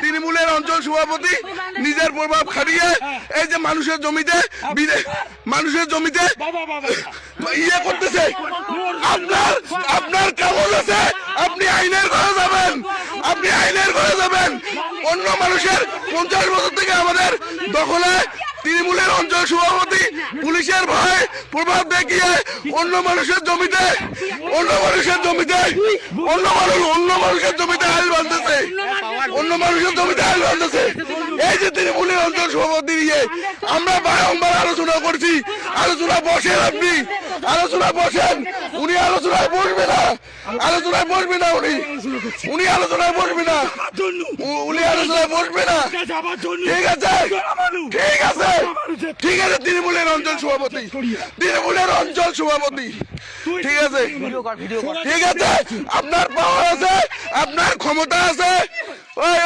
তৃণমূলের অঞ্চল সভাপতি নিজের প্রভাব খাটিয়ে এই যে মানুষের জমিতে মানুষের জমিতে ইয়ে করতেছে। আপনার আপনার কেমন আছে, আপনি আইনের ঘরে যাবেন। আপনি আইনের ঘরে যাবেন। অন্য মানুষের পঞ্চাশ বছর থেকে আমাদের দখলে তৃণমূলের অঞ্চল সভাপতি পুলিশের ভয় প্রভাব দেখিয়ে অন্য মানুষের জমিতে অন্য মানুষের জমিতে অন্য মানুষ অন্য মানুষের জমিতে আইল বাঁধতেছে। অন্য মানুষের জমিতে আইল বাঁধতেছে। এই যে তৃণমূলের অঞ্চল সভাপতি নিয়ে আমরা বারংবার আলোচনা করছি। আলোচনা বসেন আপনি। আলোচনা বসেন। উনি আলোচনায় বসবে না। আলোচনায় বসবে না উনি। উনি আলোচনায় বসবে না। উনি আলোচনায় বসবে না। ঠিক আছে? ঠিক আছে ঠিক আছে তৃণমূলের অঞ্চল সভাপতি তৃণমূলের অঞ্চল সভাপতি ঠিক আছে ঠিক আছে আপনার পাওয়ার আছে আপনার ক্ষমতা আছে ওই